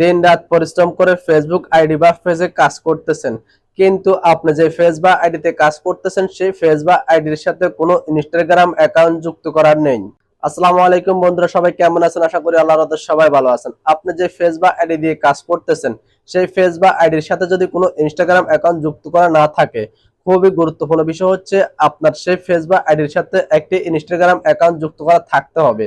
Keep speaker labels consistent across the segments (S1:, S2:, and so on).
S1: দিন রাত পরিশ্রম করে ফেসবুক আইডি বা পেজে কাজ করতেছেন। কিন্তু আপনি যে ফেস বা আইডিতে কাজ করতেছেন, সেই ফেস বা আইডির সাথে কোনো ইনস্টাগ্রাম অ্যাকাউন্ট যুক্ত করার নেই। আসসালামু আলাইকুম বন্ধুরা, সবাই কেমন আছেন? আশা করি আল্লাহর রহমতে সবাই ভালো আছেন। আপনি যে ফেস বা আইডি দিয়ে কাজ করতেছেন, সেই ফেস বা আইডির সাথে যদি কোনো ইনস্টাগ্রাম অ্যাকাউন্ট যুক্ত করা না থাকে, খুবই গুরুত্বপূর্ণ বিষয় হচ্ছে আপনার সেই ফেস বা আইডির সাথে একটি ইনস্টাগ্রাম অ্যাকাউন্ট যুক্ত করা থাকতে হবে।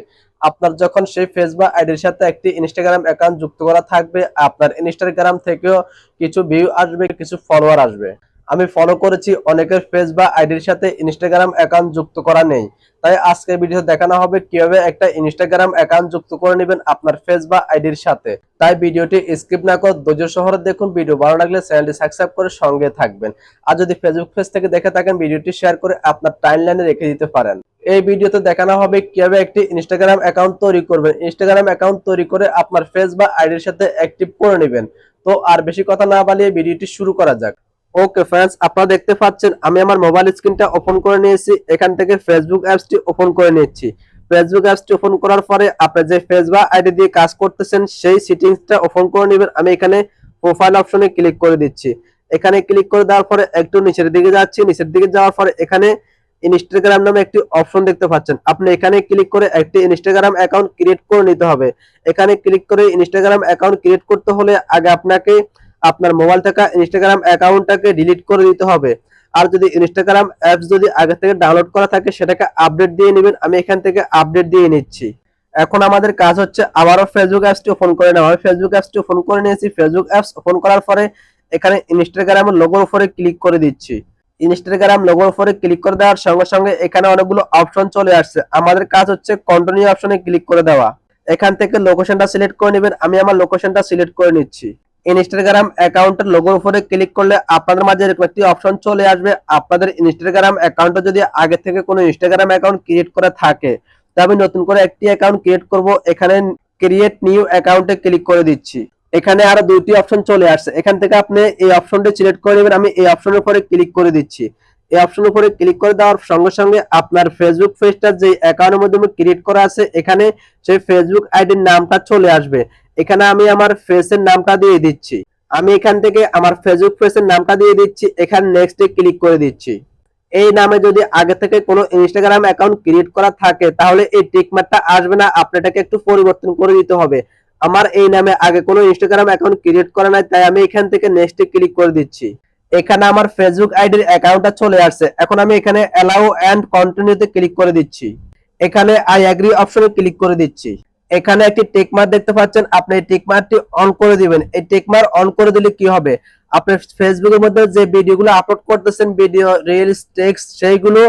S1: আপনার যখন সেই ফেসবুক আইডির সাথে একটি ইনস্টাগ্রাম অ্যাকাউন্ট যুক্ত করা থাকবে, আপনার ইনস্টাগ্রাম থেকেও কিছু ভিউ আসবে, কিছু ফলোয়ার আসবে। আমি ফলো করেছি, অনেকের ফেস বা আইডির সাথে ইনস্টাগ্রাম অ্যাকাউন্ট যুক্ত করা নেই। তাই আজকের ভিডিও দেখানো হবে কীভাবে একটা ইনস্টাগ্রাম অ্যাকাউন্ট যুক্ত করে নেবেন আপনার ফেস বা আইডির সাথে। তাই ভিডিওটি স্কিপ না করে ধৈর্য শহরে দেখুন, ভিডিও ভালো লাগলে চ্যানেলটি সাবস্ক্রাইব করে সঙ্গে থাকবেন। আর যদি ফেসবুক পেজ থেকে দেখে থাকেন, ভিডিওটি শেয়ার করে আপনার টাইমলাইনে রেখে দিতে পারেন। এই ভিডিওতে দেখানো হবে কীভাবে একটি ইনস্টাগ্রাম অ্যাকাউন্ট তৈরি করবেন। ইনস্টাগ্রাম অ্যাকাউন্ট তৈরি করে আপনার ফেস বা আইডির সাথে অ্যাক্টিভ করে নেবেন। তো আর বেশি কথা না বালিয়ে ভিডিওটি শুরু করা যাক। ওকে ফ্রেন্ডস আপনারা দেখতে পাচ্ছেন, আমি আমার মোবাইল স্ক্রিনটা ওপেন করে নিয়েছি। এখান থেকে ফেসবুক অ্যাপসটি ওপেন করে নিচ্ছি। ফেসবুক অ্যাপসটি ওপেন করার পরে আপনি যে ফেস বা আইডি দিয়ে কাজ করতেছেন, সেই সেটিংসটা ওপেন করে নেবেন। আমি এখানে প্রোফাইল অপশনে ক্লিক করে দিচ্ছি। এখানে ক্লিক করে দেওয়ার পরে একটু নিচের দিকে যাচ্ছি। নিচের দিকে যাওয়ার পরে এখানে ইনস্টাগ্রাম নামে একটি অপশন দেখতে পাচ্ছেন। আপনি এখানে ক্লিক করে একটি ইনস্টাগ্রাম অ্যাকাউন্ট ক্রিয়েট করে নিতে হবে। এখানে ক্লিক করে ইনস্টাগ্রাম অ্যাকাউন্ট ক্রিয়েট করতে হলে আগে আপনাকে আপনার মোবাইল থেকে ইনস্টাগ্রাম অ্যাকাউন্টটাকে ডিলিট করে দিতে হবে। আর যদি ইনস্টাগ্রাম অ্যাপস যদি আগে থেকে ডাউনলোড করা থাকে, সেটাকে আপডেট দিয়ে নেবেন। আমি এখান থেকে আপডেট দিয়ে নিচ্ছি। এখন আমাদের কাজ হচ্ছে, আবারও ফেসবুক অ্যাপসটি ওপেন করে নেওয়া আমি ফেসবুক অ্যাপসটি ওপেন করে নিয়েছি। ফেসবুক অ্যাপস ওপেন করার পরে এখানে ইনস্টাগ্রামের লোগোর উপরে ক্লিক করে দিচ্ছি। ইনস্টাগ্রাম লোগোর উপরে ক্লিক করে দেওয়ার সঙ্গে সঙ্গে এখানে অনেকগুলো অপশন চলে আসছে। আমাদের কাজ হচ্ছে কন্টিনিউ অপশনে ক্লিক করে দেওয়া। এখান থেকে লোকেশনটা সিলেক্ট করে নেবেন। আমি আমার লোকেশনটা সিলেক্ট করে নিচ্ছি। ইনস্টাগ্রাম অ্যাকাউন্টের লোগোর উপরে ক্লিক করলে আপনাদের মাঝে এরকম একটি অপশন চলে আসবে। আপনাদের ইনস্টাগ্রাম অ্যাকাউন্টে যদি আগে থেকে কোনো ইনস্টাগ্রাম অ্যাকাউন্ট ক্রিয়েট করা থাকে তবে নতুন করে একটি অ্যাকাউন্ট ক্রিয়েট করব। এখানে ক্রিয়েট নিউ অ্যাকাউন্টে ক্লিক করে দিচ্ছি। এখানে আরও দুইটি অপশন চলে আসছে। এখান থেকে আপনি এই অপশনটি সিলেক্ট করে নেবেন। আমি এই অপশনের উপরে ক্লিক করে দিচ্ছি। এই অপশনের উপরে ক্লিক করে দেওয়ার সঙ্গে সঙ্গে আপনার ফেসবুক পেজটা যে অ্যাকাউন্টের মাধ্যমে ক্রিয়েট করা আছে, এখানে সেই ফেসবুক আইডির নামটা চলে আসবে। এখানে আমি আমার ফেসের নামটা দিয়ে দিচ্ছি। আমি এখান থেকে আমার ফেসবুক পেজের নামটা দিয়ে দিচ্ছি। এখানে নেক্সটে ক্লিক করে দিচ্ছি। এই নামে যদি আগে থেকে কোনো ইনস্টাগ্রাম অ্যাকাউন্ট ক্রিয়েট করা থাকে, তাহলে এই টিকমার্কটা আসবে না। আপনাটাকে একটু পরিবর্তন করে দিতে হবে। আমার এই নামে আগে কোনো ইনস্টাগ্রাম অ্যাকাউন্ট ক্রিয়েট করা নাই, তাই আমি এখান থেকে নেক্সটে ক্লিক করে দিচ্ছি। এখানে আমার ফেসবুক আইডির অ্যাকাউন্টটা চলে আসছে। এখন আমি এখানে অ্যালাউ এন্ড কন্টিনিউতে ক্লিক করে দিচ্ছি। এখানে আই অ্যাগ্রি অপশনে ক্লিক করে দিচ্ছি। এখানে একটি টেকমার্ক দেখতে পাচ্ছেন, আপনি এই টেকমার্কটি অন করে দিবেন। এই টেকমার্ক অন করে দিলে কি হবে? আপনি ফেসবুকের মধ্যে যে ভিডিওগুলো আপলোড করতেছেন ভিডিও রিলস টেক্সট সেইগুলো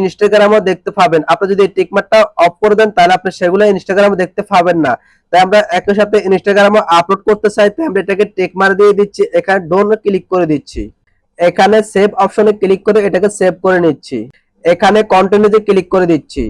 S1: ইনস্টাগ্রামও দেখতে পাবেন। আপনি যদি টিকমার্কটা অফ করে দেন, তাহলে আপনি সেগুলো ইনস্টাগ্রামে দেখতে পাবেন না। তাই আমরা একই সাথে ইনস্টাগ্রামে আপলোড করতে চাই, তাই আমরা এটাকে টেকমার্ক দিয়ে দিচ্ছি। এখানে ডোন ক্লিক করে দিচ্ছি। এখানে সেভ অপশনে ক্লিক করে এটাকে সেভ করে নিচ্ছি। এখানে কন্টিনিউতে ক্লিক করে দিচ্ছি।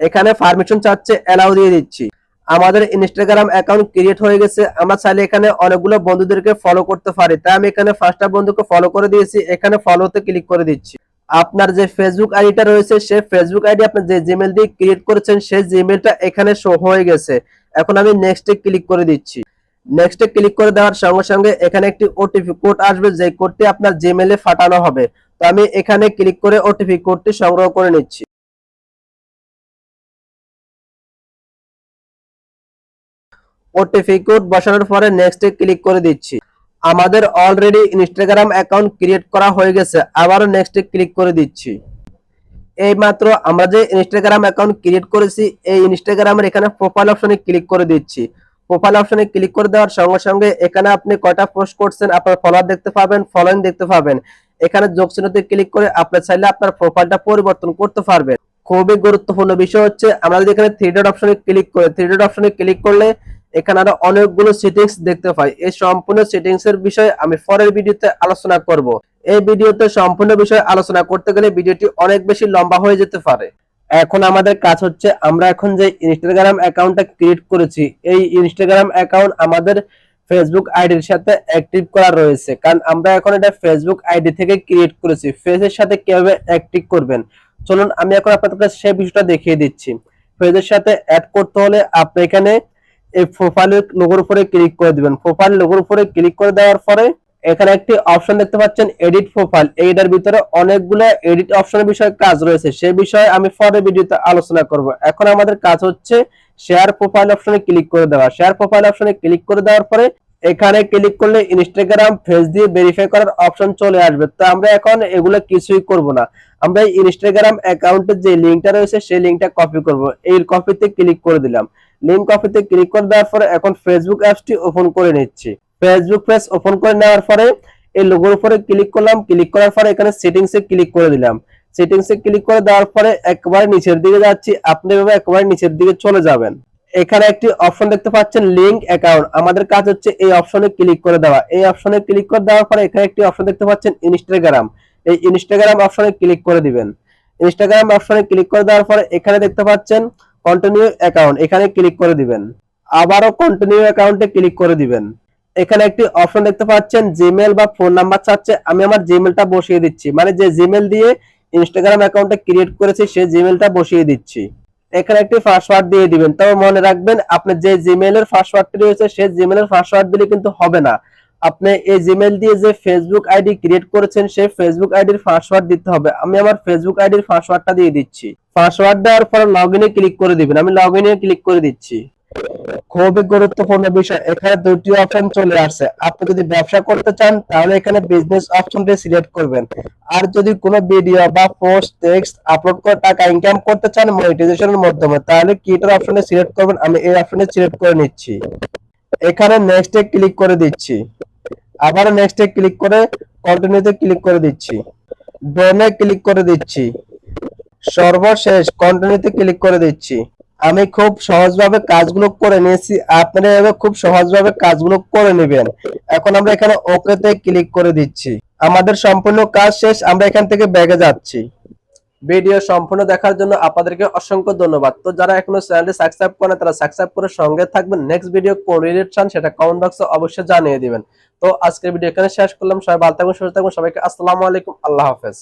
S1: এখানে পারমিশন চাচ্ছে অ্যালাউ দিয়ে দিচ্ছি। আমাদের ইনস্টাগ্রাম অ্যাকাউন্ট ক্রিয়েট হয়ে গেছে। আমরা চাইলে এখানে অনেকগুলো বন্ধুদেরকে ফলো করতে পারি। তাই আমি এখানে ফার্স্টটা বন্ধুকে ফলো করে দিয়েছি। এখানে ফলোতে ক্লিক করে দিচ্ছি। আপনার যে ফেসবুক আইডিটা রয়েছে, সে ফেসবুক আইডি আপনি যে জিমেল দিয়ে ক্রিয়েট করেছেন, সেই জিমেলটা এখানে শো হয়ে গেছে। এখন আমি নেক্সটে ক্লিক করে দিচ্ছি। নেক্সটে ক্লিক করে দেওয়ার সঙ্গে সঙ্গে এখানে একটি ওটিপি কোড আসবে, যে কোডটি আপনার জিমেলে ফাটানো হবে। তো আমি এখানে ক্লিক করে ওটিপি কোডটি সংগ্রহ করে নিচ্ছি। ওটিপি কোড বসানোর পরে নেক্সটে ক্লিক করে দিচ্ছি। আমাদের অলরেডি ইনস্টাগ্রাম অ্যাকাউন্ট ক্রিয়েট করা হয়ে গেছে। আবারও নেক্সটে ক্লিক করে দিচ্ছি। এই মাত্র আমরা যে ইনস্টাগ্রাম অ্যাকাউন্ট ক্রিয়েট করেছি, এই ইনস্টাগ্রামের এখানে প্রোফাইল অপশনে ক্লিক করে দিচ্ছি। প্রোফাইল অপশনে ক্লিক করে দেওয়ার সঙ্গে সঙ্গে এখানে আপনি কয়টা পোস্ট করছেন আপনার ফলোয়ার দেখতে পাবেন ফলোইং দেখতে পাবেন। এখানে যোগ চিহ্নতে ক্লিক করে আপনি চাইলে আপনার প্রোফাইলটা পরিবর্তন করতে পারবেন। খুবই গুরুত্বপূর্ণ বিষয় হচ্ছে, আমরা যদি এখানে থ্রি ডট অপশনে ক্লিক করে থ্রি ডট অপশনে ক্লিক করলে এখানে আরও অনেকগুলো সেটিংস দেখতে পাই। এই সম্পূর্ণ সেটিংস এর বিষয়ে আমি পরের ভিডিওতে আলোচনা করব। এই ভিডিওতে সম্পূর্ণ বিষয়ে আলোচনা করতে গেলে ভিডিওটি অনেক বেশি লম্বা হয়ে যেতে পারে। এখন আমাদের কাজ হচ্ছে, আমরা এখন যে ইনস্টাগ্রাম অ্যাকাউন্টটা ক্রিয়েট করেছি, এই ইনস্টাগ্রাম অ্যাকাউন্ট আমাদের ফেসবুক আইডির সাথে অ্যাক্টিভ করা রয়েছে। কারণ আমরা এখন এটা ফেসবুক আইডি থেকে ক্রিয়েট করেছি। ফেসের সাথে কীভাবে অ্যাক্টিভ করবেন? চলুন, আমি এখন আপনাদের সেই বিষয়টা দেখিয়ে দিচ্ছি। ফেসের সাথে অ্যাড করতে হলে আপনি এখানে এই প্রোফাইলের লোগোর উপরে ক্লিক করে দিবেন। প্রোফাইল লোগোর উপরে ক্লিক করে দেওয়ার পরে এখানে একটি অপশন দেখতে পাচ্ছেন এডিট প্রোফাইল এইটার ভিতরে অনেকগুলো এডিট অপশনের বিষয়ে কাজ রয়েছে। সে বিষয়ে আমি পরে ভিডিওতে আলোচনা করব। এখন আমাদের কাজ হচ্ছে শেয়ার প্রোফাইল অপশনে ক্লিক করে দেওয়া। শেয়ার প্রোফাইল অপশনে ক্লিক করে দেওয়ার পরে এখানে ক্লিক করলে ইনস্টাগ্রাম ফেস দিয়ে ভেরিফাই করার অপশন চলে আসবে। তো আমরা এখন এগুলো কিছুই করব না। আমরা ইনস্টাগ্রাম অ্যাকাউন্টের যে লিঙ্কটা রয়েছে, সেই লিঙ্কটা কপি করব। এই কপিতে ক্লিক করে দিলাম। লিঙ্ক কপিতে ক্লিক করে দেওয়ার পরে এখন ফেসবুক অ্যাপসটি ওপেন করে নিচ্ছি। ফেসবুক পেজ ওপেন করে নেওয়ার পরে এই লোগোর উপরে ক্লিক করলাম। ক্লিক করার পরে এখানে সেটিংসে ক্লিক করে দিলাম। সেটিংসে ক্লিক করে দেওয়ার পরে একবারে নিচের দিকে যাচ্ছি। আপনি এভাবে একবারে নিচের দিকে চলে যাবেন। এখানে একটি অপশন দেখতে পাচ্ছেন লিংক অ্যাকাউন্ট আমাদের কাজ হচ্ছে এই অপশনে ক্লিক করে দেওয়া। এই অপশনে ক্লিক করে দেওয়ার পরে এখানে একটি অপশন দেখতে পাচ্ছেন ইনস্টাগ্রাম এই ইনস্টাগ্রাম অপশনে ক্লিক করে দিবেন। ইনস্টাগ্রাম অপশনে ক্লিক করে দেওয়ার পরে এখানে দেখতে পাচ্ছেন কন্টিনিউ অ্যাকাউন্ট এখানে ক্লিক করে দিবেন। আবারও কন্টিনিউ অ্যাকাউন্টে ক্লিক করে দিবেন। এখানে একটি অপশন দেখতে পাচ্ছেন জিমেল বা ফোন নাম্বার চাচ্ছে। আমি আমার জিমেলটা বসিয়ে দিচ্ছি। মানে যে জিমেল দিয়ে ইনস্টাগ্রাম অ্যাকাউন্টটা ক্রিয়েট করেছি সেই জিমেলটা বসিয়ে দিচ্ছি। এখানে একটি পাসওয়ার্ড দিয়ে দিবেন। তবে মনে রাখবেন, আপনি যে জিমেলের পাসওয়ার্ডটি রয়েছে, সেই জিমেলের পাসওয়ার্ড দিলে কিন্তু হবে না। আপনি এই জিমেল দিয়ে যে ফেসবুক আইডি ক্রিয়েট করেছেন, সেই ফেসবুক আইডির পাসওয়ার্ড দিতে হবে। আমি আমার ফেসবুক আইডির পাসওয়ার্ডটা দিয়ে দিচ্ছি। পাসওয়ার্ড দেওয়ার পর লগ ইনে ক্লিক করে দিবেন। আমি লগ ইনে ক্লিক করে দিচ্ছি। খুবই গুরুত্বপূর্ণ বিষয়। এখানে দুটি অপশন চলে আসছে। আপনি যদি ব্যবসা করতে চান, তাহলে এখানে বিজনেস অপশনটি সিলেক্ট করবেন। আর যদি কোনো ভিডিও বা পোস্ট টেক্সট আপলোড করে টাকা ইনকাম করতে চান মনিটাইজেশনের মাধ্যমে, তাহলে কিটার অপশনে সিলেক্ট করবেন। আমি এই অপশনে সিলেক্ট করে নিচ্ছি। এখানে নেক্সটে ক্লিক করে দিচ্ছি। আবার নেক্সটে ক্লিক করে কন্টিনিউতে ক্লিক করে দিচ্ছি। ডোনে ক্লিক করে দিচ্ছি। সর্বশেষ কন্টিনিউতে ক্লিক করে দিচ্ছি। আমি খুব সহজভাবে কাজগুলো করে নিয়েছি, আপনারা এভাবে খুব সহজভাবে কাজগুলো করে নেবেন। এখন আমরা এখানে ওকেতে ক্লিক করে দিচ্ছি। আমাদের সম্পূর্ণ কাজ শেষ, আমরা এখান থেকে ব্যাগে যাচ্ছি। ভিডিও সম্পূর্ণ দেখার জন্য আপনাদেরকে অসংখ্য ধন্যবাদ। তো যারা এখনও চ্যানেলটি সাবস্ক্রাইব করেন তারা সাবস্ক্রাইব করে সঙ্গে থাকবেন। নেক্সট ভিডিও কোন রিলেট চান সেটা কমেন্ট বক্সে অবশ্যই জানিয়ে দিবেন। তো আজকের ভিডিও এখানে শেষ করলাম। সবাই ভালো থাকবেন, সুস্থ থাকবেন। সবাইকে আসসালামু আলাইকুম। আল্লাহ হাফেজ।